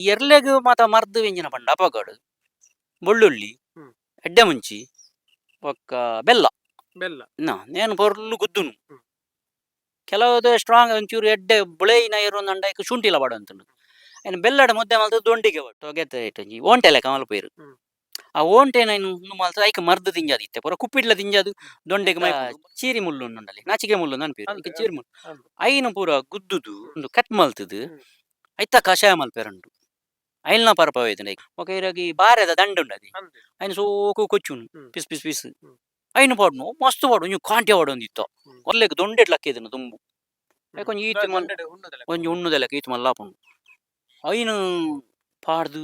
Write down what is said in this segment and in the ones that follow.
ಎರ್ಲೆಗ್ ಮಾತ ಮರ್ದ್ ವ್ಯಂಜನ ಪಂಡ ಅಪಗಾಡು ಬೆಳ್ಳುಳ್ಳಿ ಹ್ಮ್. ಎಡ್ಡೆ ಮುಂಚಿ ಒಕ್ಕ ಬೆಲ್ಲ ಬೆಲ್ಲ ನ ನೇನು ಪೊರ್ಲು ಗುದ್ದುನು ಹ್ಮ್. ಕೆಲವುದು ಸ್ಟ್ರಾಂಗ್ ಒಂಚೂರು ಎಡ್ಡೆ ಬುಳೆಯಿನ ಇರೋ ನಂಡಕ್ಕೆ ಶುಂಠಿಲ ಬಾಡ ಅಂತಂಡು ಏನು ಬೆಲ್ಲಡ ಮುದ್ದೆ ಮಾಲ್ತು ದೊಂಡಿಗೆ ಒಟ್ಟು ಒಗೆತ ಇಟ್ಟಂಜಿ ಓಂಟೆಲೆ ಕಮಲ ಪೈರು ಹ್ಮ್. ಆ ಓಂಟೆನ ಇನ್ನು ಮಾಲ್ತು ಐಕ ಮರ್ದು ತಿಂಜಾದಿತ್ತೆ ಪೂರ ಕುಪ್ಪಿಡ್ಲ ತಿಂಜಾದು ದೊಂಡೆಗೆ ಮೈ ಚೀರಿ ಮುಳ್ಳು ಉಂಡಲ್ಲಿ ನಾಚಿಕೆ ಮುಳ್ಳು ನನ್ಪೇರು ಪೇರು ಈಗ ಚೀರಿ ಮುಳ್ಳು. ಐನು ಪೂರ ಗುದ್ದುದು ಒಂದು ಕಟ್ ಮಲ್ತದು. ಐತ ಕಷಾಯ ಮಲ್ಪೇರಂಡು ಐಲ್ನ ಪರಪ ವೇದನೆ ఒక ಇರಾಗಿ ಬಾರೆದ ದಂಡ ఉండది ಅಂದೆ. ఆయన సోకు కొచ్చును ಹ್ಮ್. పిస్ పిస్ పిస్ ಹ್ಮ್. ఆయన పాడును మస్తు పాడు కొంచెం కాంటి పాడు ಒಂದಿತ್ತು ಹ್ಮ್. ಒಳ್ಳೆಗೆ ದೊಂಡೆಟ್ ಲಕ್ಕಿದನು ತುಂಬು ಹ್ಮ್. కొంచెం ఈతి ದೊಡ್ಡ ಮಲ್ ದೊಡ್ಡ ಹುಣ್ಣುದೆಲ್ಲ. కొంచెం ఉన్నదలకి ఈతి మల్లాపండు అయిన పాడదు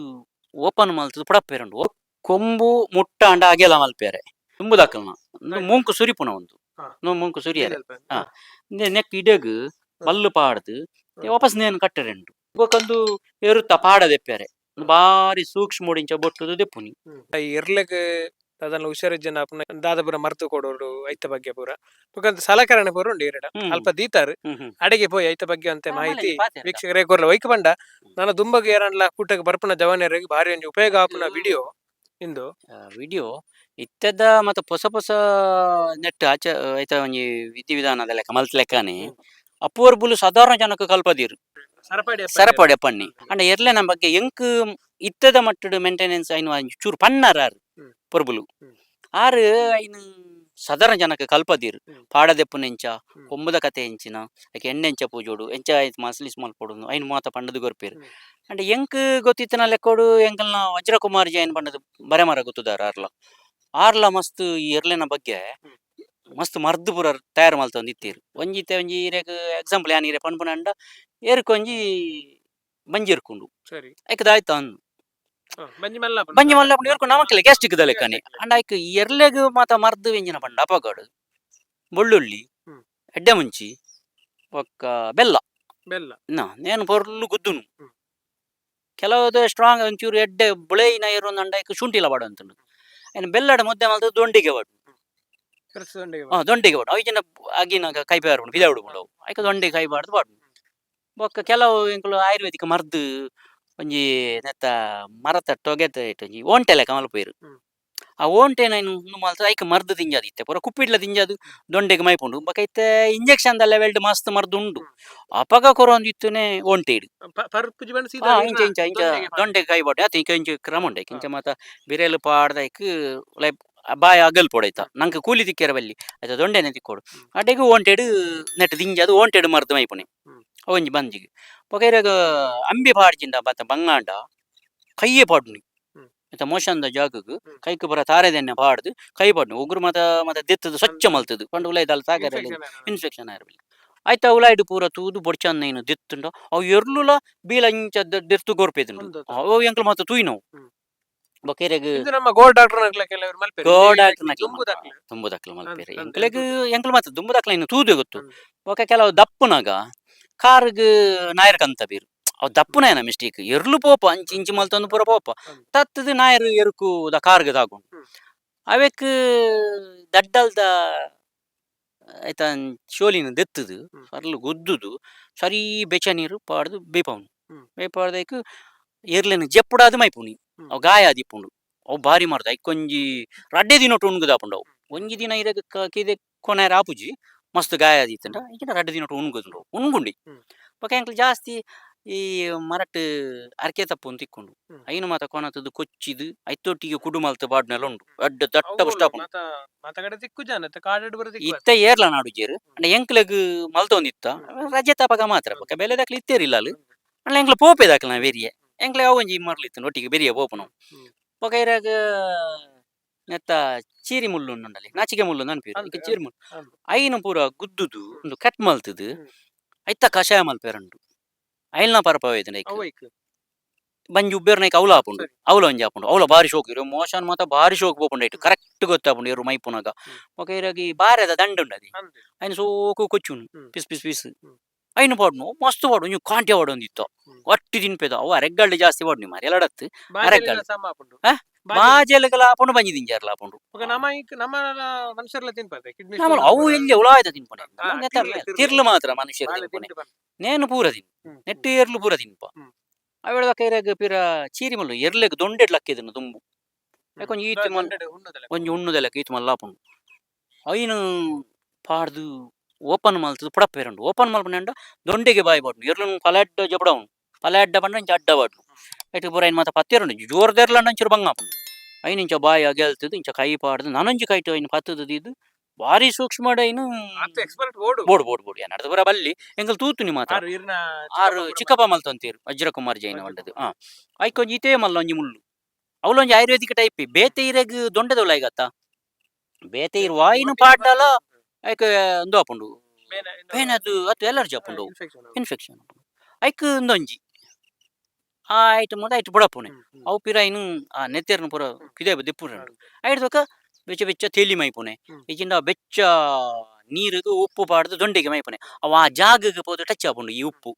ಓಪನ್ ಮಲ್ತದು ಪಡಪ್ಪೇರಂಡು ಕೊಂಬು ಮುಟ್ಟ ಅಂಡ ಅಗೆಲ ಮಲ್ಪೇರೆ ತುಂಬು ದಕ್ಕಲ್ನ ಒಂದು Right. ಮುಂಕು ಸುರಿಪುನ ಒಂದು ಹಾ. ನೋ ಮುಂಕು ಸುರಿಯರೆ ಸ್ವಲ್ಪ. ಹಾ. ನೆಕ್ ಇಡಗ್ ಬಲ್ಲು ಪಾಡ್ದು ಹ್ಮ್. ವಾಪಸ್ ನೇನು ಕಟ್ಟರೆಂಡು ಒಕ್ಕಂದು ಎರುತ್ತ ಪಾಡದೆಪ್ಪೇರೆ ಬಾರಿ ಸೂಕ್ಷ್ಮ ಓಡಿಂಚ ಬೊಟ್ಟುದು ದೆಪ್ಪುನಿ. ಇರ್ಲೆಗ್ ಅದನ್ನ ಹುಷಾರಿಜ್ಜನ ಅಪ್ನ ದಾದ ಪೂರ ಮರ್ತು ಕೊಡೋಡು ಐತ ಬಗ್ಗೆ ಪೂರ. ಸಲಕರಣೆ ಪೂರ ಉಂಡು ಅಲ್ಪ ದೀತಾರು. ಅಡಿಗೆ ಪೋಯ್ ಐತ ಬಗ್ಗೆ ಅಂತ ಮಾಹಿತಿ. ವೀಕ್ಷಕರೇ ಕೊರ್ಲ ವೈಕ್ ಬಂಡ. ನಾನು ದುಂಬಗೆ ಏರನ್ಲ ಕೂಟಕ್ಕೆ ಬರ್ಪುನ ಜವಾನಿಯರಿಗೆ ಭಾರಿ ಒಂಜಿ ಉಪಯೋಗ ಆಪುನ ವಿಡಿಯೋ ಇಂದು. ವಿಡಿಯೋ. ಇತ್ತದ ಮತ್ತೆ ಹೊಸ ಹೊಸ ನೆಟ್ ಆಚ ಐತ ಒಂಜಿ ವಿಧಿ ವಿಧಾನದ ಲೆಕ್ಕ ಮಲ್ತ್ ಲೆಕ್ಕನೆ. ಅಪ್ಪುವರ್ ಅಪೂರ್ಬುಲು ಸಾಧಾರಣ ಜನಕ್ಕೆ ಕಲ್ಪದಿರು. ಸರಪಡಿ ಸರಪಡೆ ಪಣ್ಣಿ ಅಂಡ நமக்கு எங்கு ಬಗ್ಗೆ ಎಂಕ್ ಇತ್ತದ ಮಟ್ಟಡು ಮೇಂಟೆನೆನ್ಸ್ பண்ணார் ஆறு ಚೂರು ஆறு ஐநு ಹ್ಮ್. ಪೊರ್ಬುಲು ಹ್ಮ್. ಆರು ಐನು ಸಾಧಾರಣ ಜನಕ್ಕೆ ಕಲ್ಪದಿರು ಹ್ಮ್. ಪಾಡದೆಪ್ಪುನೆಂಚ ಹ್ಮ್. ಕೊಂಬುದ ಕತೆ ಎಂಚಿನ ಯಾಕೆ ಎಣ್ಣೆಂಚ ಪೂಜೋಡು ಎಂಚ ಆಯ್ತು ಮಸ್ಲಿಸ್ ಮಲ್ಪೊಡು ಐನು ಮಾತ ಪಂಡದು ಗೊರ್ಪೇರು. ಅಂಡ್ ಎಂಕ್ ಗೊತ್ತಿತ್ತಿನ ಲೆಕ್ಕೋಡು ಎಂಕಲ್ನ ವಜ್ರಕುಮಾರ್ ಜೈನ್ ಪಂಡದು ಬರೆ ಮರ ಗೊತ್ತುದಾರ ಆರ್ಲ ಆರ್ಲ ಮಸ್ತ್ ಈ ಎರ್ಲೆನ ಬಗ್ಗೆ. ಮಸ್ತ್ ಮರ್ದು ಪೂರ ತಯಾರು ಮಲ್ತೊಂದು ಇತ್ತೀರು ಒಂಜಿತ್ತೆ ಒಂಜಿ ಇರೆಗ್ ಎಕ್ಸಾಂಪಲ್ ಯಾನ್ ಇರೆ ಪನ್ಪುನ ಅಂಡ ಏರ್ಕೊಂಜಿ ಬಂಜಿ ಇರ್ಕೊಂಡು ಸರಿ. ಐಕದ ಆಯ್ತು ಅಂದು. ಬಂಜಿ ಮಲ್ಲ ಬಂಜಿ ಮಲ್ಲ ಏರ್ಕೊಂಡು ನಮಕ್ಲೆ ಗ್ಯಾಸ್ಟಿಕ್ ಲೆಕ್ಕನೆ ಅಂಡ ಐಕ್ ಎರ್ಲೆಗ್ ಮಾತ ಮರ್ದು ವೆಂಜಿನ ಪಂಡ ಅಪಗಾಡು ಬೆಳ್ಳುಳ್ಳಿ. ಎಡ್ಡೆ ಮುಂಚಿ ಒಕ್ಕ ಬೆಲ್ಲ. ಬೆಲ್ಲ. ನಾ ನೇನು ಪೊರ್ಲು ಗುದ್ದುನು. ಕೆಲವು ಕೆಲವುದು ಸ್ಟ್ರಾಂಗ್ ಒಂಚೂರು ಎಡ್ಡೆ ಬುಳೆಯಿನ ಇರೋ ನಂಡಕ್ಕೆ ಶುಂಠಿಲ ಬಾಡು ಅಂತಂಡು ಬೆಲ್ಲಡ ಮುದ್ದೆ ಮಲ್ತು ದೊಂಡಿಗೆ ಬಾಡು. ಹಾ ದೊಂಡೆಗೆ ಬಾಡು ಐಜನ ಆಗಿನ ಕೈ ಬೇರ್ಬಿಡು ಬಿದ ಐಕ ದೊಂಡೆ ಕೈ ಬಾಡ್ದು ಬಾಡು ಬೊಕ್ಕ ಕೆಲವು ಎಂಕುಲು ಆಯುರ್ವೇದಿಕ ಮರ್ದು ಒಂಜಿ ನೆತ್ತ ಮರತ ಟೊಗೆತ ಒಂಜಿ ಕಮಲ ಪೇರು ಆ ಆ ಓಂಟೆನ ಇನ್ನು ಮಾಲ್ತ ಐಕ ಮರ್ದು ತಿಂಜಾದಿತ್ತೆ ಪೂರ ಕುಪ್ಪಿಡ್ಲ ತಿಂಜಾದು ದೊಂಡೆಗೆ ಮೈಪುಂಡು ಬೊಕ ಇತ್ತೆ ಇಂಜೆಕ್ಷನ್ ದಲ್ಲ ವೆಲ್ಡ್ ಮಸ್ತ್ ಮರ್ದು ಉಂಡು ಅಪಗ ಕೊರೊಂದು ಇತ್ತುನೆ ಪರ್ಪುಜಿ ಇಡು. ಆ, ಇಂಚ ಇಂಚ ಇಂಚ ಪಾಡ್ದು. ದೊಂಡೆ ಕೈ ಬಾಡಿ ಆತ ಇಂಚ ಇಂಚ ಕ್ರಮ ಉಂಡೆ ಇಂಚ ಮಾತ ಬಿರೆಲು ಪಾಡ್ದೈಕ್ ಲೈಕ್ ಬಾಯ ಅಗಲ್ ಪೊಡೈತ ನಂಗೆ ಕೂಲಿ ತಿಕ್ಕೇರ ಬಲ್ಲಿ. ಆಯ್ತು ದೊಂಡೆನೆ ತಿಕ್ಕೋಡು ಅಡೆಗೆ ಓಂಟೆಡ್ ನೆಟ್ ದಿಂಜದು ಓಂಟೆಡ್ ಮರ್ದು ಮೈಪುನೆ ಹ್ಮ್. ಒಂಜಿ ಪೊಗೈರಾಗ ಅಂಬಿ ಪಾಡ್ಜಿಂದ ಬತ್ತ ಬಂಗಾಂಡ ಕೈಯೇ ಪಾಡ್ನಿ. ಮತ್ತೆ ಮೋಶಂದ ಹ್ಮ್. ಕೈಕ್ ಬರ ತಾರೆದೆನ್ನ ಪಾಡ್ದು ಕೈ ಪಾಡ್ನು. ಉಗ್ರು ಮತ ಮತ ದೆತ್ತದು ಸ್ವಚ್ಛ ಮಲ್ತದು. ಪಂಡು ಉಲಾಯ್ದಲ್ಲ ಸಾಗರ. ಇನ್ಫೆಕ್ಷನ್ ಆಗಿರ್ಬೇಕು ಆಯ್ತಾ ಉಲಾಯ್ಡು ಪೂರ ತೂದು ಬೊಡ್ಚಂದ ಏನು ದಿತ್ತುಂಡ. ಅವು ಎರ್ಲುಲ ಬೀಲ ಇಂಚ ದೆರ್ತು ಗೊರ್ಪೇದು ಅವು ಎಂಕ್ಲು ಮಾತ್ರ ತೂಯ್ನವು. ಹ್ಮ್. ಬಕೇರೆಗ್ ಇದು ನಮ್ಮ ಗೋಡ್ ಡಾಕ್ಟರ್ ನಕ್ಲ ಕೆಲವರು ಮಲ್ಪೆರು. ಗೋ ಈ ಡಾಕ್ಟರ್ ಈ ನಕ್ಲ ದುಂಬು ದಾಖಲೆ. ತುಂಬು ದಕ್ಲ ಮಲ್ಪೇರೆ ಎಂಕ್ಲೆಗ್ ಎಂಕ್ಲು ಮಾತ್ರ ದುಂಬು ದಕ್ಲ ಇನ್ನು ತೂದು ಗೊತ್ತು ಹ್ಮ್. ಕೆಲವು ದಪ್ಪುನಾಗ ಕಾರ್ಗ್ ನಾಯರ್ ಕಂತ ಬೀರು ಅವ್ ದಪ್ಪುನೇನ ಮಿಸ್ಟೇಕ್ ಎರ್ಲು ಪೋಪ ಅಂಚಿ ಇಂಚಿ ಮಲ್ತೊಂದು ಪೂರ ಪೋಪ ಹ್ಮ್. ತತ್ತದು ನಾಯರ್ ಎರುಕು ದ ಕಾರ್ಗ್ ದಾಗುಂಡು ಹ್ಮ್. ಅವೆಕ್ ದಡ್ಡಲ್ದ ಆಯ್ತ ಶೋಲಿನ ದೆತ್ತದು ಹ್ಮ್. ಸರ್ಲು ಗುದ್ದುದು ಸರಿ ಬೆಚ ನೀರು ಪಾಡ್ದು ಬೇಪವನು ಹ್ಮ್. ಎರ್ಲಿನ ಜಪ್ಪುಡಾದ ಮೈಪುನಿ ಹ್ಮ್. ಅವು ಗಾಯ ಆದಿಪ್ಪುಂಡು ಅವು ಬಾರಿ ಮಾಡ್ದ. ಐಕೊಂಜಿ ರಡ್ಡೆ ದಿನ ಒಟ್ಟು ಉಣ್ಗುದಾಪುಂಡು ಅವು. ಒಂಜಿ ದಿನ ಇರಗ ಕೀದೆ ಕೊನೆರ ಆಪುಜಿ ಮಸ್ತ್ ಗಾಯ ಆದಿತ್ತಂಡ ಈಗಿನ ರಡ್ಡೆ ದಿನ ಉಣ್ಗುದು ಉಣ್ಗುಂಡಿ. ಬೊಕ ಎಂಕ್ಲು ಜಾಸ್ತಿ ಈ ಮರಟ್ ಅರ್ಕೆ ತಪ್ಪು ಅಂತ ಐನ್ ಹ್ಮ್. ಐನು ಮಾತ ಕೊನತದ್ದು ಕೊಚ್ಚಿದು ಐತೊಟ್ಟಿಗೆ ಕುಡು ಮಲ್ತ ಬಾಡ್ನೆಲ್ಲ ಉಂಡು. ಅಡ್ಡ ದಟ್ಟ ತಿಕ್ಕು ಇತ್ತ ಏರ್ಲ ನಾಡುಜೇರು ಅಂಡ ಎಂಕ್ಲೆಗ್ ಮಲ್ತೊಂದಿತ್ತ. ರಜೆ ತಪಗ ಮಾತ್ರ. ಬೊಕ ಬೆಲೆ ದಾಕ್ಲ ಇತ್ತೇರಿಲ್ಲ ಅಲ್ಲಿ. ಅಂಡ ಎಂಕ್ಲ ಪೋಪೆ ದಾಕ್ಲ ನಾ ಬೆರಿಯೆ ಎಂಕ್ಲೆ ಅವಂಜಿ ಮರ್ಲಿತ್ತು ಒಟ್ಟಿಗೆ ಬೆರಿಯ ಪೋಪುನು. ಬೊಕ ಇರಾಗ ನೆತ್ತ ಚೀರಿ ಮುಳ್ಳು ಉಂಡಲ್ಲಿ ನಾಚಿಕೆ ಮುಳ್ಳು ನನ್ಪೇರು ಅಂತೆ, ಈಗ ಚೀರಿ ಮುಳ್ಳು. ಐನ ಪೂರ ಗುದ್ದುದು ಒಂದು ಕಟ್ ಮಲ್ತದು. ಐತ ಕಷಾಯ ಮಲ್ಪೇರಂಡು ಐಲ್ನ ಪರಪ ಬಂಜು ನೈಕ್ ಅವಲ ಸರಿ. ಅವಲ ಒಂಜಿ ಹಾಪುಂಡು ಅವಲ ಬಾರಿ ಶೋಕ್ ಇರು ಮೋಶನ್ ಮಾತ ಬಾರಿ ಶೋಕ್ ಬೋಪುಂಡು ಐಟು ಕರೆಕ್ಟ್ ಗೊತ್ತಾಪುಂಡು ಇರು ಮೈಪುನಾಗ. ಬೊಕ ಇರಾಗಿ ಬಾರೆದ ದಂಡ ಉಂಡದಿ ಐನ್ ಸೋಕು ಕೊಚ್ಚುನು ಪಿಸ್ ಪಿಸ್ ಪಿಸ್. ಐನು ಪಾಡ್ನು ಮಸ್ತ್ ಪಾಡು ನೀವು ಕಾಂಟೆ ಪಾಡು ಒಂದಿತ್ತು. ಹ್ಮ್. ಒಟ್ಟಿ ತಿನ್ಪೇದ ಅವು ಅರೆಗ್ಗಳ್ಳಿ ಜಾಸ್ತಿ ಪಾಡ್ನಿ ಮಾರಿ ಎಲ್ಲಡತ್ತು? ಬಾಜೆಲೆ. ಬಾಜೆಲಗಲ ಬಂಜಿ ತಿಂಜಾರ್ಲ ಆಪುಂಡು ಒಗ ನಮ್ಮ ನಮ್ಮ ಅವು ಎಲ್ಲಿ ಉಳಾಯ್ತ ತಿನ್ಪನೆ ತಿರ್ಲು, ಮಾತ್ರ ಮನುಷ್ಯರು ತಿನ್ಪನೆ ನೇನು ಪೂರ ತಿನ್. ನೆಟ್ಟು ಎರ್ಲು ಪೂರ ತಿನ್ಪ. ಅವಳ ಕೈರಾಗ ಪಿರ ಚೀರಿ ಮಲ್ಲು ಎರ್ಲೆಗ್ ದೊಂಡೆಡ್ ಲಕ್ಕಿದನು ತುಂಬು. ಯಾಕೊಂಜಿ ಈತ್ ಒಂಜಿ ಉಣ್ಣುದೆಲ್ಲ ಈತ್ ಮಲ್ಲಾಪುಂಡು ಐನು ಪಾಡ್ದು ಓಪನ್ ಮಲ್ತದು ಪುಡಪ್ಪೇರಂಡು ಓಪನ್ ಮಲ್ಪನೆಂಡ ದೊಂಡೆಗೆ ಬಾಯಿ ಬಾಡು ಎರ್ಲು ಪಲಾಡ್ಡ ಜಬಡವನು ಪಲಾಡ್ಡ ಬಂಡ ಇಂಚ ಅಡ್ಡ ಬಾಡು ಐಟು ಪೂರ ಐನ್ ಮಾತ ಪತ್ತೇರಂಡು ಜೋರ್ದೆರ್ಲಂಡ ಅಂಚರು ಬಂಗಾಪುಂಡು ಐನ್ ಇಂಚ ಬಾಯಿ ಅಗೆಲ್ತದು ಇಂಚ ಕೈ ಪಾಡ್ದು. ನನಂಜಿ ಕೈಟು ಐನ್ ಪತ್ತದು ಇದು. ಭಾರಿ ಸೂಕ್ಷ್ಮ ಬೋಡ್ ಬೋಡು ಬೋಡು ಬೋಡು. ಏನ್ ನಡ್ದು ಬರ ಬಲ್ಲಿ. ಎಂಗಲ್ ತೂತುನಿ ಮಾತ ಆರು ಚಿಕ್ಕಪ್ಪ ಮಲ್ತಂತೀರು ವಜ್ರ ಕುಮಾರ್ ಜೈನ ಒಳ್ಳೆದು. ಹಾ ಐಕೊಂಜಿ ಇತೇ ಮಲ್ಲ ಒಂಜಿ ಮುಳ್ಳು. ಅವಳೊಂಜಿ ಆಯುರ್ವೇದಿಕ್ ಟೈಪ್. ಬೇತೆ ಇರಗ್ ದೊಂಡೆದೊಲ ಐಗತ್ತ? ಬೇತೆ ಇರು ವಾಯಿನ ಪಾಡ್ಡಲ ಐಕ ಒಂದು ಆಪುಂಡು ಅದು ಅತ್ತು ಎಲರ್ಜಿ ಆಪುಂಡು ಇನ್ಫೆಕ್ಷನ್ ಐಕ್ ಒಂದೊಂಜಿ ಆ ಐಟಮ್ ಮುಂದೆ ಐಟ್ ಬುಡಪುನೆ ಅವು ಪಿರ ಇನ್ನು ಆ ನೆತ್ತೇರ್ನ ಪೂರ ಕಿದೇ ದಿಪ್ಪುರ ಐಟ್ ದೊಕ ಬೆಚ್ಚ ಬೆಚ್ಚ ತೇಲಿ ಮೈಪುನೆ. ಈಚಿಂದ ಬೆಚ್ಚ ನೀರಿಗೆ ಉಪ್ಪು ಪಾಡ್ದು ದೊಂಡಿಗೆ ಮೈಪುನೆ ಅವ ಆ ಜಾಗಕ್ಕೆ ಪೋದು ಟಚ್ ಆಪುಂಡು ಈ ಉಪ್ಪು.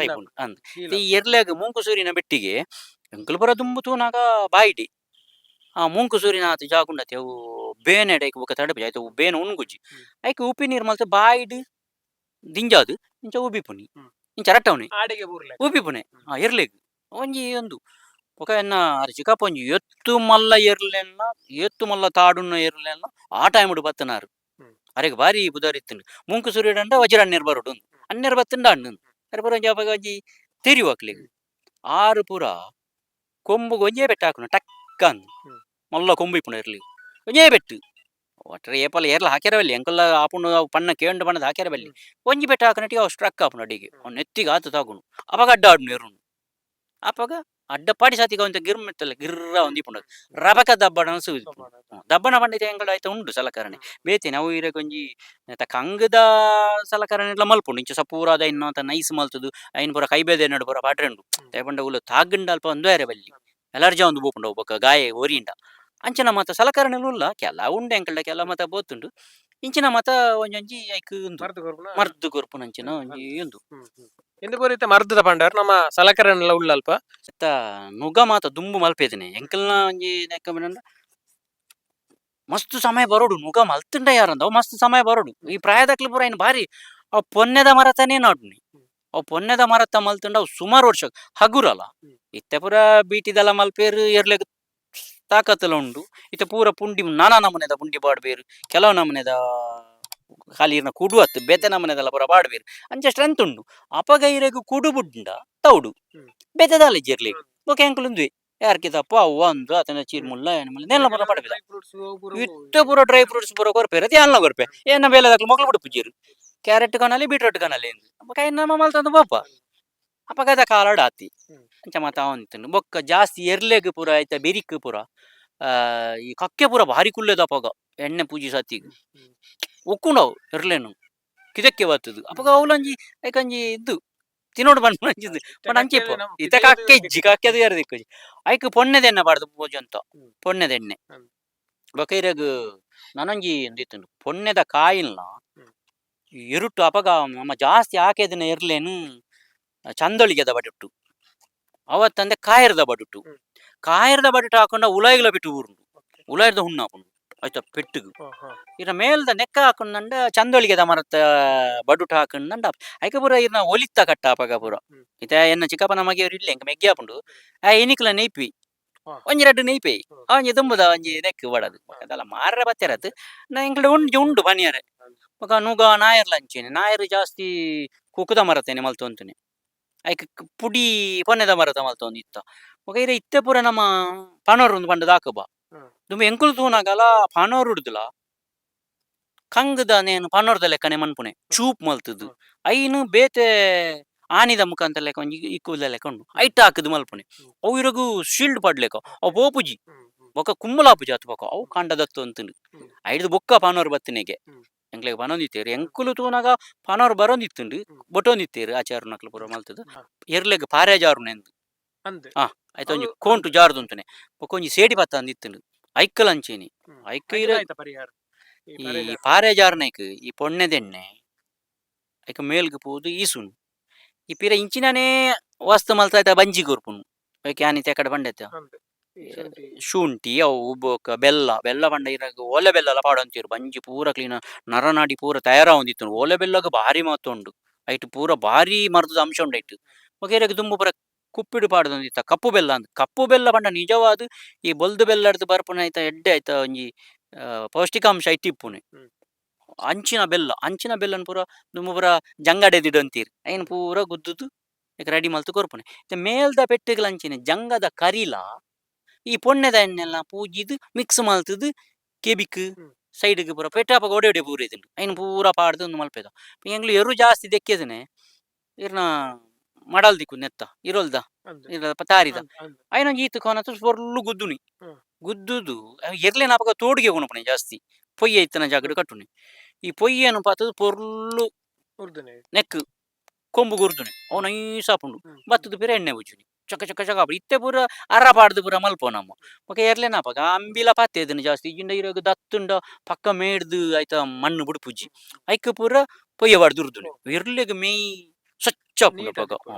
ಸೈಪುಂಡು ಅಂದ್. ಈ ಎರ್ಲೆಗ್ ಮೂಂಕುಸೂರಿನ ಬೆಟ್ಟಿಗೆ ಎಂಕಲ್ ಬರ ದುಂಬು ತೂನಾಗ ಬಾಯಿಡಿ. ಆ ಮೂಂಕು ಸೂರಿನ ಆತ ಜಾಗುಂಡತಿ ಅವು ಬೇನೆ ಬೊಕ ತಡಪಿ ಆಯ್ತು ಬೇನ್ ಉಣ್ಗುಜಿ. ಐಕ್ ಉಪ್ಪಿ ನೀರು ಮಲ್ತ ಬಾಯ್ಡ್ ದಿಂಜಾದು ಇಂಚ ಉಬ್ಬಿ ಪುನಿ. ಇಂಚ ರಟ್ಟವನಿ ಉಬ್ಬಿ ಪುನೆ ಆ ಎರ್ಲೆಗ್ ಒಂಜಿ ಒಂದು ಬೊಕ ಎನ್ನ ಚಿಕ್ಕಪ್ಪ ಒಂಜಿ ಎತ್ತು ಮಲ್ಲ ಎರ್ಲೆನ್ನ ಎತ್ತು ಮಲ್ಲ ತಾಡುನ್ನ ಎರ್ಲೆನ್ನ ಆ ಟೈಮ್ ಬತ್ತನಾರು ಅರೆಗೆ ಬಾರಿ ಬುದಾರಿತ್ತುಂಡು ಮುಂಕು ಸೂರ್ಯಡಂಡ ವಜ್ರ ಅನ್ನೆರ್ ಬರೋಡು ಅನ್ನೆರ್ ಬತ್ತಂಡ ಅಣ್ಣು ಅರೆ ಪುರ ಒಂಜಿ ಅಪಗ ಒಂಜಿ ತೆರಿ ಮಲ್ಲ ಕೊಂಬು ಪುರ ಕೊಂಬುಗೆ ಒಂಜೇ ಬೆಟ್ಟ. ಒಟ್ಟರೆ ಏಪಲ ಏರ್ಲ ಹಾಕ್ಯಾರ ಬಲ್ಲಿ ಎಂಕಲ್ಲ ಆಪುಂಡು ಅವು ಪಣ್ಣ ಕೇಂಡು ಬಣ್ಣದ ಹಾಕ್ಯಾರ ಬಲ್ಲಿ. ಒಂಜಿ ಬೆಟ್ಟ ಹಾಕನಟಿ ಅವು ಸ್ಟ್ರಕ್ ಆಪುನ ಅಡಿಗೆ. ಅವ್ನು ನೆತ್ತಿಗೆ ಆತು ತಾಗುನು ಅವಾಗ ಅಡ್ಡ ಆಡು ಎರುನು ಅಪಗ ಅಡ್ಡ ಪಾಡಿ ಸಾತಿಗ ಒಂತ ಗಿರ್ಮೆತ್ತಲ್ಲ ಗಿರ್ರ ಒಂದಿಪುಂಡು ರಬಕ ದಬ್ಬಣ ಸುದು ದಬ್ಬಣ ಪಂಡಿತ ಎಂಗಳ ಆಯ್ತಾ ಉಂಡು ಸಲಕರಣೆ. ಬೇತಿ ನಾವು ಇರ ಕೊಂಜಿ ಕಂಗದ ಸಲಕರಣೆ ಎಲ್ಲ ಮಲ್ಪುಂಡು. ಇಂಚ ಸಪೂರಾದ ಇನ್ನು ಅಂತ ನೈಸ್ ಮಲ್ತದು. ಐನ್ ಪೂರ ಕೈ ಬೇದೆ ನಡು ಪೂರ ಪಾಟ್ರೆಂಡು ತೇಪಂಡ ಉಲ್ಲ ತಾಗಂಡ ಅಲ್ಪ ಒಂದು ಬೇರೆ ಬಲ್ಲಿ. ಎಲರ್ಜಿ ಒಂದು ಬೋಪುಂಡು ಒಬ್ಬ ಗಾಯ ಓರಿಂಡ ಅಂಚನ ಮಾತ ಸಲಕರಣೆ ಉಲ್ಲ ಕೆಲ ಉಂಡೆ ಎಂಕಲ್ಡ ಕೆಲ ಮತ ಬೋತುಂಡು ಇಂಚಿನ ಮತ ಒಂಜೊಂಜಿ ಐಕ್ ಉಂದು ಮರ್ದು ಮರ್ದು ಅಂಚಿನ ಒಂಜಿ ಉಂದು ಎಂದು ಬೋರಿತ ಮರ್ದದ ಪಂಡರ್ ನಮ್ಮ ಸಲಕರಣೆಲ್ಲ ಉಳ್ಳಲ್ಪ ಸತ್ತ ನುಗ ಮಾತ ದುಂಬು ಮಲ್ಪೇದಿನಿ. ಎಂಕಲ್ನ ಒಂಜಿ ನೆಕ್ಕಮನಂದ ಮಸ್ತ್ ಸಮಯ ಬರೋಡು. ನುಗ ಮಲ್ತುಂಡ ಯಾರಂದ ಅವು ಮಸ್ತ್ ಸಮಯ ಬರೋಡು. ಈ ಪ್ರಾಯದಕ್ಲು ಪೂರ ಬಾರಿ ಆ ಪೊನ್ನೆದ ಮರತನೇ ನಾಡ್ನಿ. ಆ ಪೊನ್ನೆದ ಮರತ ಮಲ್ತುಂಡು ಅವು ಸುಮಾರು ವರ್ಷ ಹಗುರಲ್ಲ. ಇತ್ತೆ ಪೂರ ಬೀಟಿದೆಲ್ಲ ಮಲ್ಪೇರು ಎರ್ಲೆಗ್ ತಾಕತ್ತಲ ಉಂಡು. ಇತ ಪೂರ ಪುಂಡಿ ನಾನಾ ನಮನೆದ ಪುಂಡಿ ಬಾಡ್ಬೇರು. ಕೆಲವು ನಮನೆದ ಖಾಲಿರ್ನ ಕುಡು ಅತ್ತು ಬೆತೆ ನಮನೆದೆಲ್ಲ ಪೂರ ಬಾಡ್ಬೇರು. ಅಂಚೆ ಸ್ಟ್ರೆಂತ್ ಉಂಡು. ಅಪಗ ಇರೆಗು ಕುಡು ಬುಡ್ಡ ತೌಡು. ಬೇತೆದಲ್ಲ ಜಿರ್ಲಿ ಓಕೆ ಎಂಕುಲುಂದ್ವಿ ಯಾರ್ಕಿ ತಪ್ಪ? ಅವ್ವ ಒಂದು ಆತನ ಚೀರ್ ಮುಲ್ಲ ಏನು ಮುಲ್ಲ ನೆಲ್ಲ ಪೂರ ಪಡಬೇದ ಇಟ್ಟು ಪೂರ ಡ್ರೈ ಫ್ರೂಟ್ಸ್ ಪೂರ ಕೊರಪೆ ಅದು ಅಲ್ಲ ಕೊರಪೆ? ಏನ ಬೇಲೆ ದಾಖಲು ಮಕ್ಳು ಬಿಡು ಪುಜೀರು ಕ್ಯಾರೆಟ್ ಕನಲ್ಲಿ ಬೀಟ್ರೋಟ್ ಕನಲ್ಲಿ ಕೈ ನಮ್ಮ ಮಲ್ತಂದು ಬಪ್ಪ ಅಪಗದ ಕಾಲಾಡ ಆತಿ. ಅಂಚ ಮಾತ ಅವಂತಂಡು ಬೊಕ್ಕ ಜಾಸ್ತಿ ಎರ್ಲೆಗ್ ಪೂರ ಆಯ್ತ ಬೆರಿಕ್ ಪೂರ ಆ ಈ ಕಕ್ಕೆ ಪೂರ ಭಾರಿ ಕುಲ್ಲೆದ ಅಪಗ ಎಣ್ಣೆ ಪೂಜಿ ಸತ್ತಿಗೆ ಹ್ಮ್. ಉಕ್ಕುಂಡವು ಎರ್ಲೆನು ಕಿದಕ್ಕೆ ಬರ್ತದು ಅಪಗ ಅವಲಂಜಿ ಐಕಂಜಿ ಇದ್ದು ತಿನ್ನೋಡು ಬಂದು ಅಂಚಿದ್ದು ಬಟ್ ಅಂಚೆ ಇತ ಕಕ್ಕೆ ಇಜ್ಜಿ ಕಕ್ಕೆದು ಯಾರು ಐಕ ಐಕ್ ಪೊಣ್ಣೆದ ಎಣ್ಣೆ ಬಾರ್ದು ಪೂಜೆ ಅಂತ. ಪೊಣ್ಣೆದ ಎಣ್ಣೆ ಬಕೈರಾಗ ನನಂಜಿ ಅಂದಿತ್ತು ಪೊಣ್ಣೆದ ಕಾಯಿಲ್ನ ಹ್ಮ್. ಇರುಟ್ಟು ಅಪಗ ನಮ್ಮ ಜಾಸ್ತಿ ಹಾಕಿದನ ಇರ್ಲೇನು ಚಂದೊಳಿಗೆದ ಬಡುಟ್ಟು ಅವತ್ತಂದೆ ಕಾಯರ್ದ ಬಡುಟ್ಟು ಕಾಯರ್ದ ಬಡುಟ್ಟು ಹಾಕೊಂಡ ಉಲಾಯಿಗಳ ಬಿಟ್ಟು ಊರುಂಡು ಉಲಾಯಿರ್ದ ಹುಣ್ಣು ಹಾಕೊಂಡು ಆಯ್ತಾ ಪೆಟ್ಟುಗು. ಇರ ಮೇಲ್ದ ನೆಕ್ಕ ಹಾಕೊಂಡ ಚಂದೊಳಿಗೆದ ಮರತ್ತ ಬಡುಟು ಹಾಕೊಂಡ ಐಕ ಪೂರ ಇರ್ನ ಒಲಿತ್ತ ಕಟ್ಟ ಪಕಪುರ ಪೂರ. ಇತ ಎನ್ನ ಚಿಕ್ಕಪ್ಪ ನಮಗೆ ಎಂಕ ಮೆಗ್ಗಿ ಹಾಕೊಂಡು ಆ ಎನಿಕ್ಲ ನೆಯ್ಪಿ. ಹಾ. ಒಂಜಿ ರಡ್ಡು ನೆಯ್ಪಿ. ಅವಂಜಿ ತುಂಬದ ಒಂಜಿ ನೆಕ್ ಬಡದು ಅದೆಲ್ಲ ಮಾರ್ರೆ ಬತ್ತಿರತ್ತು ನಾ ಎಂಕ್ಲ ಉಂಡು ಉಂಡು ಬನಿಯರೆ. ಬೊಕ ನುಗ ನಾಯರ್ಲ ಅಂಚೆನೆ ನಾಯರು ಜಾಸ್ತಿ ಕುಕ್ಕುದ ಮರತೇನೆ ಮಲ್ತೊಂತನೆ. ಐಕ ಪುಡಿ ಪೊನ್ನೆದ ಮರದ ಮಲ್ತೊಂದು ಇತ್ತ. ಬೊಕ ಇರ ಇತ್ತೆ ಪೂರ ನಮ್ಮ ಪನೋರು ಒಂದು ಪಂಡ ದಾಕಬ ಹ್ಮ್. ದುಂಬ ಎಂಕುಲು ತೂನಾಗಲ ಪನೋರು ಉಡ್ದುಲ. ಕಂಗದ ನೇನು ಪನೋರ್ದ ಲೆಕ್ಕನೆ ಮನ್ಪುನೆ ಚೂಪ್ ಮಲ್ತದು. ಐನು ಬೇತೆ ಆನಿದ ಮುಖಾಂತರ ಲೆಕ್ಕ ಒಂಜಿ ಇಕ್ಕುದ ಲೆಕ್ಕ ಉಂಡು. ಐಟ್ ಹಾಕದು ಮಲ್ಪುನೆ. ಅವು ಇರಗು ಶೀಲ್ಡ್ ಪಡ್ಲೆಕ ಅವು ಪೋಪುಜಿ ಬೊಕ ಕುಮ್ಮಲಾಪುಜಿ ಆತು ಬೊಕ ಅವು ಕಾಂಡದತ್ತು ಅಂತಂದು ಐಡ್ದು ಬೊಕ್ಕ ಪನೋರ್ ಬತ್ತಿನೆಗೆ. ಎಂಕ್ಲೆಗ್ ಬನೊಂದಿತ್ತೇರು. ಎಂಕುಲು ತೂನಾಗ ಪನೋರ್ ಬರೊಂದಿತ್ತುಂಡು. ಬೊಟೊಂದಿತ್ತೇರು ಆಚಾರ ನಕ್ಲು ಪೂರ ಮಲ್ತದ. ಎರ್ಲೆಗ್ ಪಾರೆ ಜಾರುನೆ ಎಂದು ಹಾ ಆಯ್ತು ಒಂಜಿ ಕೋಂಟು ಜಾರ್ದು ಬೊಕೊಂಜಿ ಸೇಡಿ ಬತ್ತ ಅಂದಿತ್ತುಂಡು. ಐಕ್ಕಲ್ ಅಂಚೇನಿ. ಐಕೈರ ಐಕ ಐದು ಇರ ಆಯ್ತಾ ಪರಿಹಾರ. ಈ. ಪಾರೆ ಜಾರ್ನೈಕ್ ಈ ಪೊಣ್ಣೆದೆಣ್ಣೆ ಐಕ ಮೇಲ್ಗ್ ಪೋದು ಈಸುನು ಈ ಪಿರ ಇಂಚಿನನೇ ವಸ್ತು ಮಲ್ತಾಯ್ತ ಬಂಜಿ ಕೊರ್ಪುನು ಐಕ ಆನಿ ತೆಕಡೆ ಬಂಡೆತ ಅಂದೆ. ಈ ಶುಂಠಿ. ಅವು ಬೊಕ ಬೆಲ್ಲ ಬೆಲ್ಲ ಪಂಡ ಇರಾಗ ಓಲೆ ಬೆಲ್ಲ ಎಲ್ಲ ಪಾಡು ಅಂತೀರು ಬಂಜಿ ಪೂರ ಕ್ಲೀನ್ ನರನಾಡಿ ಪೂರ ತಯಾರ ಹೊಂದಿತ್ತು ಓಲೆ ಬೆಲ್ಲಗ ಭಾರಿ ಮಹತ್ವ ಉಂಡು ಐಟ್ ಪೂರ ಭಾರಿ ಮರದ ಅಂಶ ಉಂಡು ಐಟ್ ಇರಾಗ ದುಂಬು ಪೂರ ಕುಪ್ಪಿಡು ಪಾಡ್ದೊಂದು ಇತ್ತ ಕಪ್ಪು ಬೆಲ್ಲ ಅಂದ್ ಕಪ್ಪು ಬೆಲ್ಲ ಪಂಡ ನಿಜವಾದ ಈ ಬೊಲ್ದು ಬೆಲ್ಲ ಹಿಡ್ದು ಬರ್ಪುನ ಐತ ಎಡ್ಡೆ ಐತ ಒಂಜಿ ಪೌಷ್ಟಿಕಾಂಶ ಐತಿಪ್ಪುನೆ. ಅಂಚಿನ ಬೆಲ್ಲ ಅಂಚಿನ ಬೆಲ್ಲನ್ ಪೂರ ದುಂಬು ಪೂರ ಜಂಗಡೆದಿಡು ಅಂತೀರಿ. ಐನ್ ಪೂರ ಗುದ್ದುದು ರೆಡಿ ಮಲ್ತು ಕೊರ್ಪುನೆ ಮೇಲ್ದ ಪೆಟ್ಟಿಗೆಲ ಅಂಚಿನ ಜಂಗದ ಕರಿಲ ಈ ಪೊಣ್ಣೆದನ್ನೆಲ್ಲ ಪೂಜಿದು ಮಿಕ್ಸ್ ಮಲ್ತದು ಕೆಬಿಕ್ ಸೈಡ್ ಸೈಡ್ಗೆ ಪೂರ ಪೆಟ್ಟಾಪ ಒಡೆ ಒಡೆ ಪೂರ ಇದನ್ನು ಐನ್ ಪೂರ ಪಾಡ್ದು ಒಂದು ಮಲ್ಪೇದ. ಎಂಗ್ಲು ಎರು ಜಾಸ್ತಿ ದೆಕ್ಕೆದನೆ ಇರ್ನ ಮಡಲ್ ದಿಕ್ಕು ನೆತ್ತ ಇರೋಲ್ದ ಇರಲ್ಲ ಇರ ತಾರಿದ. ಐನ ಈತ ಕೋನ ಸ್ವರ್ಲು ಗುದ್ದುನಿ. ಗುದ್ದುದು ಎರ್ಲೆ ನಾಪಕ ತೋಡ್ಗೆ ಉಣಪಣೆ ಜಾಸ್ತಿ. ಪೊಯ್ಯ ಇತ್ತನ ಜಾಗಡು ಕಟ್ಟುನಿ. ಈ ಪೊಯ್ಯನು ಪಾತದು ಪೊರ್ಲು. ನೆಕ್ ಕೊಂಬು ಗುರ್ದುನೆ. ಅವು ಈ ಹ್ಮ್. ಬತ್ತದು ಪಿರ ಎಣ್ಣೆ ಉಜ್ಜುನಿ. ಚಕ ಚಕ ಚಕ ಇತ್ತೆ ಪೂರ ಅರ ಪಾಡ್ದು ಪೂರ ಮಲ್ಪೋ ನಮ್ಮ. ಪಕ್ಕ ಎರ್ಲೆ ನಾಪಕ ಅಂಬಿಲ ಪಾತೆ ಇದನ್ನು ಜಾಸ್ತಿ. ಇಜ್ಜಿಂಡ ಇರೋಗ ದತ್ತುಂಡ ಪಕ್ಕ ಮೇಡ್ದು ಆಯ್ತ ಮಣ್ಣು ಬುಡು ಪುಜ್ಜಿ ಐಕ್ ಪೂರ ಪೊಯ್ಯ ಬಾಡ್ದು ಉರ್ದುನೆ. ಎರ್ಲೆಗ್ ಮೇಯ್ ಸ್ವಚ್ಛ ಆಗಿ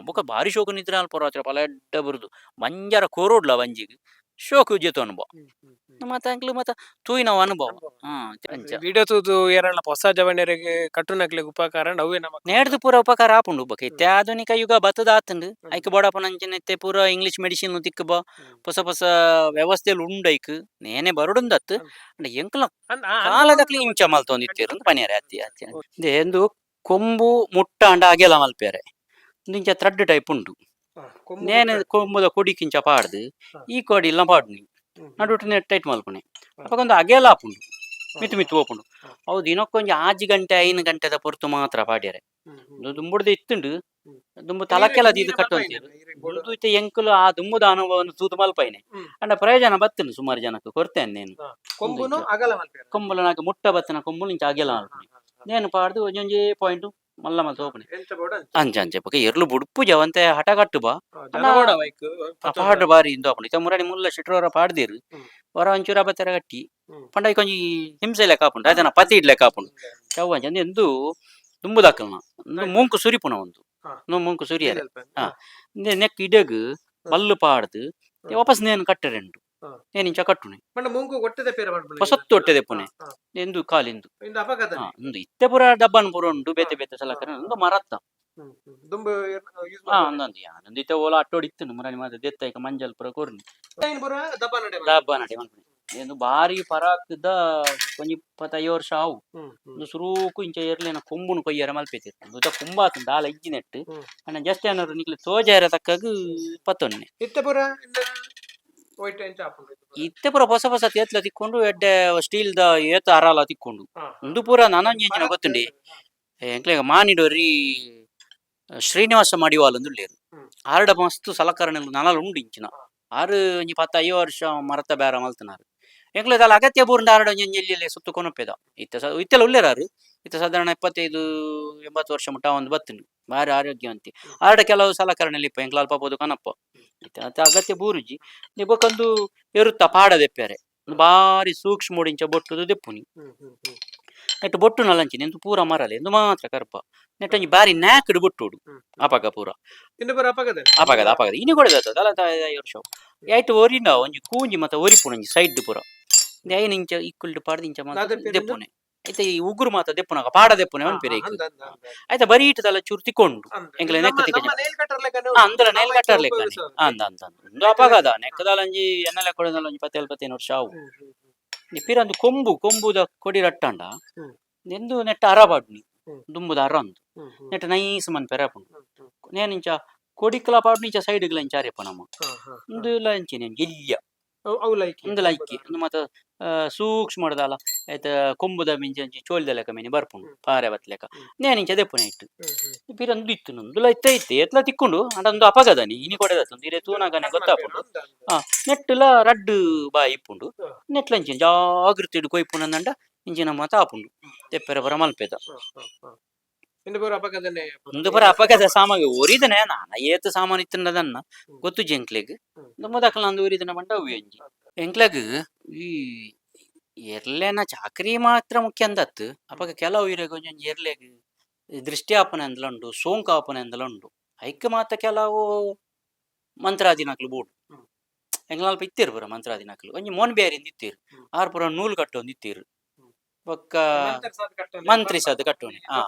ಬೊಕ ಬಾರಿ ಶೋಕು ನಿದ್ರೆ ಅಲ್ಪ ರಾತ್ರಿ ಪಲ ಎಡ್ಡ ಬರುದು. ಮಂಜರ ಕೋರೋಡ್ಲ ವಂಜಿಗ್ ಶೋಕು ಜೆತು ಅನುಭವ. ಹ್ಮ್, ಹ್ಮ್, ಹ್ಮ್. ಮತ್ತೆ ಅಂಕ್ಲು ಮತ್ತೆ ತೂಯಿನ ಅನುಭವ. ಅನುಭವ. ಹಾ ಅಂಚ ವಿಡಿಯೋ ತೂದು ಏರಳ ಹೊಸ ಜವನಿಯರಿಗೆ ಕಟ್ಟುನಕ್ಲಿಗೆ ಉಪಕಾರ ಅವೇ ನಮಕ್ ನೇಡ್ದು ಪೂರ ಉಪಕಾರ ಆಪುಂಡು ಬಕ. ಇತ್ತೆ ಆಧುನಿಕ ಯುಗ ಬತ್ತದ ಆತುಂಡು. ಐಕ್ ಬೋಡಪನ ಅಂಚನೆತ್ತೆ ಪೂರ ಇಂಗ್ಲಿಷ್ ಮೆಡಿಸಿನ್ ತಿಕ್ಕಬ ಬಾ. ಹ್ಮ್. ಹೊಸ ಹೊಸ ವ್ಯವಸ್ಥೆಲು ಉಂಡು ಐಕ್. ನೇನೆ ಬರುಡುಂದತ್. ಹ್ಮ್. ಅಂಡ ಎಂಕ್ಲ ಕಾಲದಕ್ಲಿ ಇಂಚ ಮಲ್ತೊಂದಿತ್ತೇರು ಪನಿಯರೆ ಅತ್ತಿ ಅತ್ತಿ ಹ್ಮ್. ಇದೆ ಎಂದು ಕೊಂಬು ಮುಟ್ಟ ಅಂಡ ಅಗೆಲ ಮಲ್ಪೆರೆ ಇಂಚ ಥ್ರೆಡ್ ಟೈಪ್ ಉಂಡು. ಆ, ಕೊಂಬು ನೇನೆ ಮುಟ್ಟ. ಕೊಂಬುದ ಕೊಡಿಕಿಂಚ ಪಾಡ್ದು ಹಾ. ಈ ಕೋಡಿ ಇಲ್ಲ ಪಾಡ್ನಿ ಹ್ಮ್, ಹ್ಮ್. ನಡುಟು ಟೈಟ್ ಮಲ್ಪುನೆ ಹಾ. ಅಪಗೊಂದು ಅಗೆಲ ಆಪುಂಡು ಹಾ, ಮಿತ್ತು ಮಿತ್ತು ಓಪುಂಡು ಹಾ. ಅವು ದಿನಕ್ಕೊಂಜಿ ಆಜಿ ಗಂಟೆ ಐನು ಗಂಟೆದ ಪೊರ್ತು ಮಾತ್ರ ಪಾಡ್ಯಾರೆ ಹ್ಮ್, ಹ್ಮ್. ಒಂದು ದುಂಬುಡ್ದು ಇತ್ತುಂಡು ಹ್ಮ್. ದುಂಬು ತಲಕ್ಕೆಲ ನೀರು- ಇದು ನೀರು ಕಟ್ಟು ಬರ್ತಾ ಅಂತೀರು ಇದೆ, ನೀರಿಗೆ ಬೋಡು. ದುಂದು ಇತ್ತೆ ಎಂಕುಲು ಆ ದುಂಬುದ ಅನುಭವವನ್ನು ತೂತು ಮಲ್ಪೈನೆ ಹ್ಮ್. ಅಂಡ ಪ್ರಯೋಜನ ಬತ್ತನು ಸುಮಾರು ಜನಕ್ಕೆ ಕೊಡ್ತೇನೆ నేను ಹಾ, ಕೊಂಬುನು ಅಗಲ ಮಲ್ಪೆರ. కొమ్ములు నాకు ముట్ట బతిన కొమ్ములు నుంచి ఆగేలా ಹಾ, అనుకుని ಹಾ, ಹಾ. నేను పాడుతూ కొంచెం పాయింట్ ಮಲ್ಲಮ್ಮ ಸೋಪನೆ ಅಂಜ ಅಂಜೆ ಪಕ್ಕ ಎರ್ಲು ಬುಡ್ಪು ಜವಂತೆ ಹಠ ಕಟ್ಟು ಬಾ. ಪಾಡು ಬಾರಿ ಇಂದು ಅಪ್ಪನ ಇತ್ತ ಮುರಾಣಿ ಮುಲ್ಲ ಶಿಟ್ರೋರ ಪಾಡ್ದಿರ್. ವರ ಒಂಚೂರ ಬತ್ತರ ಕಟ್ಟಿ. ಪಂಡ ಈ ಕೊಂಚ ಹಿಂಸೆ ಲೆಕ್ಕ ಹಾಕೊಂಡು ಅದನ್ನ ಪತಿ ಇಡ್ ಲೆಕ್ಕ ಹಾಕೊಂಡು. ಚವ್ವ ಅಂಜಂದು ಎಂದು ಮುಂಕು ಸುರಿಪುನ ಒಂದು ನೋ ಮುಂಕು ಸುರಿಯಲ್ಲ ಹಾ. ನೆಕ್ ಇಡಗ್ ಮಲ್ಲು ಪಾಡ್ದು ವಾಪಸ್ ನೇನು ಕಟ್ಟರೆಂಡು ಏನಿಂಚ ಕಟ್ಟುಣೆ ಹೊಸತ್ತು ಹೊಟ್ಟೆದೆ ಪುಣೆ. ಎಂದು ಕಾಲಿಂದು. ಒಂದು ಇತ್ತೆ ಪುರ ಡಬ್ಬನ್ ಪುರ ಉಂಡು ಬೇತೆ ಬೇತೆ ಸಲಕರ ಒಂದು ಮರತ್ತ. ಒಂದೊಂದು ಇತ್ತೆ ಓಲ ಅಟ್ಟೋಡಿತ್ತು ಮುರಾನಿ ಮಾದ ದೇತ್ತಾಯ್ಕ ಮಂಜಲ್ ಪುರ ಕೋರ್ನಿ. ಡಬ್ಬ ನಡೆ ಮನ್ಪುಣೆ ಎಂದು ಭಾರಿ ಪರಾಕ್ದ ಕೊಂಜಿ ಇಪ್ಪತ್ತೈದು ವರ್ಷ ಆವು. ಒಂದು ಸುರೂಕು ಇಂಚ ಇರ್ಲೇನ ಕೊಂಬುನು ಕೊಯ್ಯರ ಮಲ್ಪೇತಿರ್ ಉದ ಕುಂಬಾತು ದಾಲ ಇಜ್ಜಿ ನೆಟ್ಟು ಅಣ್ಣ ಜಸ್ಟ್ ಏನಾದ್ರು ನಿಕ್ಲೆ ತೋಜಾರ ತಕ್ಕಾಗ ಇಪ್ಪತ್ತೊನ್ನೆ ಇತ್ತೆ ಪುರ ಎಂಚ. ಇತ್ತೆ ಪೂರ ಹೊಸ ಹೊಸ ತೇತ್ಲ ತಿಕ್ಕೊಂಡು ಎಡ್ಡೆ ಸ್ಟೀಲ್ ದ ಏತ ಅರಾಲ ತಿಕ್ಕೊಂಡು ಉಂದು ಪೂರ ನನಂಜಿನ ಗೊತ್ತುಂಡಿ ಎಂಕ್ಲೆಗ ಮಾನಿಡೋರಿ ಶ್ರೀನಿವಾಸ ಮಡಿವಾಲ್ ಅಂದು ಉಳ್ಳೇರು. ಆರ್ಡ ಮಸ್ತ್ ಸಲಕರಣೆಲು ನನಲು ಉಂಡು ಇಂಚಿನ. ಆರು ಒಂಜಿ ಪತ್ತ ಐದು ವರ್ಷ ಮರತ ಬೇರ ಮಲ್ತನಾರು ಎಂಕ್ಲೆದಲ್ಲ ಅಗತ್ಯ ಬೂರ್ಂಡ ಆರ್ಡ ಒಂಜಿ ಎಲ್ಲಿ ಸುತ್ತು ಕೊನಪ್ಪೆದ ಇತ್ತ ಇತ್ತೆಲ್ಲ ಉಳ್ಳೇರಾರು ಇತ್ತ ಸಾಧಾರಣ ಎಪ್ಪತ್ತೈದು ಎಂಬತ್ತು ವರ್ಷ ಮುಟ್ಟ ಒಂದು ಬತ್ತನು ಭಾರಿ ಆರೋಗ್ಯವಂತಿ ಆರ್ಡ ಕೆಲವು ಸಲಕರಣೆಲಿ ಲಿಪ್ಪ ಎಂಕ್ಲ ಅಲ್ಪ ಕನಪ್ಪ ಇತ್ತ ಅಂತ ಅಗತ್ಯ ಬೂರುಜಿ. ನಿಬಕ್ಕೊಂದು ಎರುತ್ತ ಪಾಡ ದೆಪ್ಪೆರೆ. ಒಂದು ಬಾರಿ ಸೂಕ್ಷ್ಮ ಇಂಚ ಬೊಟ್ಟುದು ದೆಪ್ಪುನಿ. ನೆಟ್ಟು ಬೊಟ್ಟು ನಲಂಚಿ ಎಂತು ಪೂರ ಮರಲೆ. ಎಂದು ಮಾತ್ರ ಕರ್ಪ. ನೆಟ್ಟ ಬಾರಿ ನ್ಯಾಕ್ಡ್ ಬೊಟ್ಟುಡು. ಅಪಗ ಪೂರ. ಅಪಗದ ಅಪಗದ ಇನ್ನು ಕೊಡದ ಐದು ವರ್ಷ. ಐಟು ಒರಿನ ಒಂಜಿ ಕೂಂಜಿ ಮತ್ತೆ ಒರಿಪುಣಿ ಸೈಡ್ ಪೂರ. ಐನು ಇಂಚ ಪಾಡ್ದಿಂಚ ಮಾತ್ರ ದೆಪ್ಪುನೆ. ಐತ ಈ ಉಗುರು ಮಾತ ದೆಪ್ಪುನ ಪಾಡ ದೆಪ್ಪುನೆ ಮನ್ಪಿರೆ ಐತ ಬರೀ ಇಟ್ಟದಲ್ಲ ಚೂರು ತಿಕ್ಕೊಂಡು ಎಂಕ್ಲೆ ನೆಕ್ಕ ತಿಕ್ಕ ಅಂದ್ರ ನೆಲ್ ಕಟ್ಟರ್ ಲೆಕ್ಕ ಅಂದ ಅಂದ ಒಂದು ಅಪಘಾತ. ನೆಕ್ಕದಾಲ ಅಂಜಿ ಎನ್ನಲೆ ಕೊಡದಲ್ಲ ಅಂಜಿ ಪತ್ತೇಳು ಪತ್ತೇನು ವರ್ಷ ಅವು ನಿಪ್ಪಿರ ಒಂದು ಕೊಂಬು ಕೊಂಬುದ ಕೊಡಿ ರಟ್ಟಂಡ. ನೆಂದು ನೆಟ್ಟ ಅರಬಾಡ್ನಿ ದುಂಬುದ ಅರ ಅಂದು ನೆಟ್ಟ ನೈಸ್ ಮನ್ ಪೆರಪುಂಡು ನೇನಿಂಚ ಕೊಡಿಕ್ಲ ಪಾಡ್ನಿಂಚ ಸೈಡ್ಗ್ಲ ಇಂಚಾರೆಪ್ಪ ನಮ್ಮ ಇಂದು ಇಲ್ಲ ಇಂಚಿನ ಗೆಲ್ಯ. ಅವು ಲೈಕಿ ಉಂದು ಲೈಕಿ ಉಂದು ಮಾತ ಸೂಕ್ಷ್ಮಡದಾಲ ಐತ ಕೊಂಬುದ ಮಿಂಚಿ ಅಂಚಿ ಚೋಲ್ದ ಲೆಕ್ಕ ಮೀನಿ ಬರ್ಪುಂಡು ಪಾರೆ ಬತ್ ಲೆಕ್ಕ ನೇನಿಂಚ ದೆಪ್ಪುನ ಇಟ್ಟು. ಪಿರಂದು ಇತ್ತು ನಂದು ಲೈತ ಇತ್ತೆ ಎತ್ಲ ತಿಕ್ಕೊಂಡು ಅಂಡೊಂದು ಅಪಗದನಿ ಇನಿ ಕೊಡೆದತ್ತೊಂದು ಇರೆ ತೂನಾಗನೆ ಗೊತ್ತಾಪುಂಡು ಆ ನೆಟ್ಟುಲ ರಡ್ ಬಾಯಿ ಇಪ್ಪುಂಡು ನೆಟ್ಲಂಚಿನ ಜಾಗೃತಿ ಹಿಡ್ಕೊಯ್ಪುನಂದಂಡ ಇಂಚಿನ ಮಾತ ಆಪುಂಡು ತೆಪ್ಪೆರ ಬರ ಮಲ್ಪೆದ. ಹಾ, ಹಾ, ಹಾ. ಇನ್ನು ಪುರ ಅಪಘಾತನೆ ಒಂದು ಬರ ಅಪಗದ ಸಾಮಾಗ ಒರಿದನೆ ನಾನ ಏತು ಸಾಮಾನು ಇತ್ತಂಡದನ್ನ ಹ್ಮ್. ಗೊತ್ತು ಜೆಂಕ್ಲೆಗ್ ದಕ್ಕಲ ಅಂದು ಒರಿದನ ಬಂಡ ಎಂಜಿ ಎಂಕ್ಲೆಗ್ ಈ ಎರ್ಲೆನ ಚಾಕ್ರಿ ಮಾತ್ರ ಮುಖ್ಯ ಅಂದತ್ತು ಅಪಕ ಕೆಲವು ಇರಗ ಒಂಜೊಂಜಿ ಎರ್ಲೆಗ್ ದೃಷ್ಟಿ ಅಂದಲ ಉಂಡು ಸೋಂಕು ಆಪನೆ ಅಂದಲ ಉಂಡು ಐಕ್ ಮಾತ ಕೆಲವು ಮಂತ್ರಾದಿನಕ್ಲು ಬೋಡು. ಎಂಗ್ಲಾಲ್ಪ ಇತ್ತೀರು ಪುರ ಮಂತ್ರಾದಿನಕ್ಲು ಒಂಜಿ ಮೋನ್ ಬೇರಿಂದ ಇತ್ತೀರು. ಆರ್ ಪುರ ನೂಲು ಕಟ್ಟೊಂದು ಇತ್ತೀರು. ಬೊಕ್ಕ ಮಂತ್ರಿ ಸದ್ ಕಟ್ಟುನೆ ಹಾ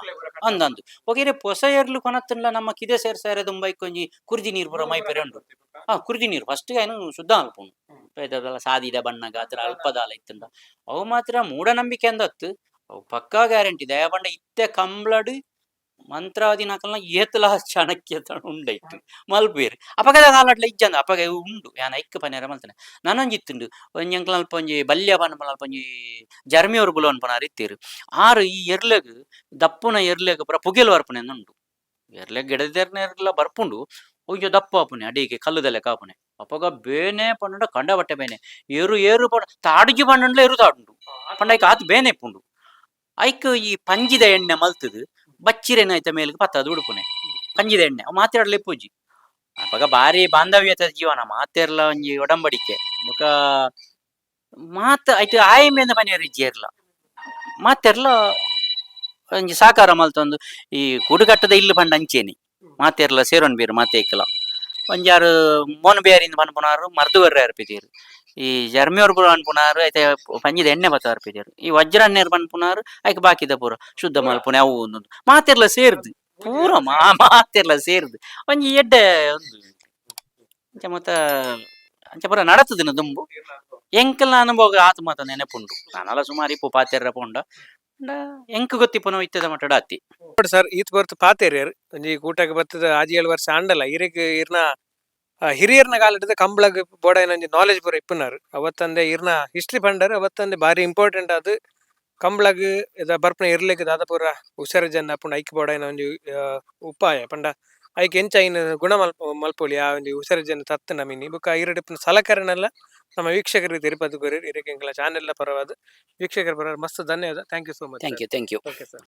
ಅಂದಂದು ಒಗೆರೆ ಪೊಸ ಏರ್ಲು ಕೊನತ್ತನ್ಲ ನಮ್ಮ ಕಿದೆ ಸೇರ್ ಸೇರೆ ದುಂಬೈ ಕೊಂಜಿ ಕುರ್ಜಿ ನೀರು ಪೂರ ಮೈಪೆರೆ ಉಂಡು ಹಾ ಕುರ್ಜಿ ನೀರು. ಫಸ್ಟ್ ಏನು ಶುದ್ಧ ಅಲ್ಪುಂಡು ಪೇದದಲ್ಲ ಸಾದಿದ ಬಣ್ಣಗ ಅದ್ರ ಅಲ್ಪದಾಲ ಇತ್ತಂಡ ಅವು ಮಾತ್ರ ಮೂಢನಂಬಿಕೆ ಅಂದತ್ತು. ಅವು ಪಕ್ಕಾ ಗ್ಯಾರಂಟಿ. ದಯ ಪಂಡ ಇತ್ತೆ ಕಂಬ್ಲಡ್ ನಾಕಲ್ನ ಏತಲ ಚಾಣಕ್ಯ ಉಂಡೈತು. ಮಲ್ಪೇರು ಅಪಗದ ಕಾಲಟ್ಲ ಇಜ್ಜಂದ. ಅಪಗ ಉಂಡು. ಯಾನ ಐಕ್ಕ ಪನೇರ ಮಲ್ತನೆ. ನನಂಜಿತ್ತುಂಡು ಒಂಜಿ ಅಂಕಲ್ ಅಲ್ಪ ಒಂಜಿ ಬಲ್ಯ ಪನ್ಪನ ಅಲ್ಪ ಒಂಜಿ ಜರ್ಮಿಯವ್ರು ಬುಲೋನ್ ಪನಾರ್ ಇತ್ತೀರು. ಆರು ಈ ಎರ್ಲೆಗ್, ದಪ್ಪುನ ಎರ್ಲೆಗ್ ಪೂರ ಪುಗೆಲ್ ಬರ್ಪುನೆ ಉಂಡು ಎರ್ಲೆಗ್ ಗಿಡದೆರ್ನ ಎರ್ಲ ಬರ್ಪುಂಡು. ಒಂಜ ದಪ್ಪ ಆಪುನೆ ಅಡಿಗೆ, ಕಲ್ಲುದಲ್ಲೇ ಕಾಪುನೆ. ಅಪಗ ಬೇನೆ ಪಂಡ ಕಂಡ ಬಟ್ಟೆ ಬೇನೆ. ಏರು ಏರು ಪಂಡ ತಾಡಿಗೆ ಪಂಡ ಏರು ತಾಡುಂಡು ಪಂಡ ಆತ್ ಬೇನೆ ಪುಂಡು. ಐಕ್ ಈ ಪಂಜಿದ ಎಣ್ಣೆ ಮಲ್ತದು. ಬಚ್ಚಿರೇನ ಐತ ಮೇಲ್ಗೆ? ಪತ್ತದು ಉಡುಪುನೆ. ಕಂಜಿದ ಎಣ್ಣೆ. ಅವ್ ಮಾತಾಡ್ಲಿ ಪೂಜಿ. ಅವಾಗ ಬಾರಿ ಬಾಂಧವ್ಯತೆ ಜೀವನ. ಮಾತೆರ್ಲ ಒಂಜಿ ಒಡಂಬಡಿಕೆ. ಬೊಕ ಮಾತ ಐತೆ ಆಯಮೆಂದ ಪನಿಯರ್ ಇರ್ಲ. ಮಾತೆರ್ಲ ಒಂಜಿ ಸಾಕಾರ ಮಲ್ತೊಂದು ಈ ಕುಡುಗಟ್ಟದ ಇಲ್ಲು ಪಂಡ ಅಂಚೇನಿ. ಮಾತೆರ್ಲ ಸೇರೊನ್ ಬೇರು ಮಾತೆ ಒಂಜಾರು ಮೋನ್ ಬೇರಿಂದ ಬಂದ್ಬನಾರು ಮರ್ದು ಬರ್ರೆ ಅರ್ಪಿದೀರು ಈ ಜರ್ಮಿಯವ್ರು ಪೂರ ಅನ್ಪುನಾರು ಐತೆ ಪಂಜಿದ ಎಣ್ಣೆ ಬತ್ತ ಅರ್ಪಿದೀರು. ಈ ವಜ್ರ ಅನ್ನೇರು ಪನ್ಪುನಾರು ಐಕ್ ಬಾಕಿದ ಪೂರ ಶುದ್ಧ ಮಲ್ಪುನೆ ಅವು ಒಂದೊಂದು ಮಾತೆರ್ಲ ಸೇರ್ದು ಪೂರ ಮಾ ಮಾತೆರ್ಲ ಸೇರ್ದು. ಒಂಜಿ ಎಡ್ಡೆ ಒಂದು ಮತ್ತ ಅಂಚ ಪೂರ ನಡತದಿನ ದುಂಬು. ಎಂಕಲ್ನ ಅನುಭವ ಆತು ಮಾತ ನೆನಪುಂಡು. ನಾನಲ್ಲ ಸುಮಾರು ಇಪ್ಪು ಪಾತೆರ್ರ ಪೋಂಡ. ಎಂಕ್ ಗೊತ್ತಿಪ್ಪುನ ಇತ್ತದ ಮಟ್ಟಡ ಅತ್ತಿ ಸರ್ ಈತ್ ಬರ್ತು ಪಾತೇರಿಯರ್. ಒಂಜಿ ಕೂಟಕ್ಕೆ ಬರ್ತದ ಆಜಿ ಏಳು ವರ್ಷ ಅಂಡಲ್ಲ ಇರಕ್ಕೆ ಇರ್ನ ಹಿರಿಯರ್ನ ಕಾಲದ ಕಂಬಳಗ ಬೋಡ ಒಂಜಿ ನಾಲೆಜ್ ಪೂರ ಇಪ್ಪುನಾರು. ಅವತ್ತಂದೆ ಇರ್ನ ಹಿಸ್ಟ್ರಿ ಪಂಡರ್ ಅವತ್ತಂದೆ ಬಾರಿ ಇಂಪಾರ್ಟೆಂಟ್ ಅದು ಕಂಬಳಗ ಇದ ಬರ್ಪನ ಇರ್ಲಿಕ್ಕೆ ದಾದ ಪೂರ ಹುಷಾರು ಜನ ಅಪ್ಪುಂಡು ಐಕ್ ಬೋಡ ಒಂಜಿ ಉಪಾಯ ಪಂಡ. ಐಕ್ ಎಂಚ ಐನ್ ಗುಣ ಮಲ್ಪ ಮಲ್ಪೊಲಿ ಆ ಒಂಜಿ ಹುಷಾರ ಜನ ತತ್ತ ನಮಿನಿ. ಬೊಕ ಇರಡಿಪಿನ ಸಲಕರಣೆಲ್ಲ ನಮ್ಮ ವೀಕ್ಷಕರಿಗೆ ತಿರುಪತಿ ಗುರಿ ಇರಕ್ಕೆ ಚಾನೆಲ್ ಪರವಾದ ವೀಕ್ಷಕರ ಪರ ಮಸ್ತ್ ಧನ್ಯವಾದ. Thank you so much thank you thank you okay sir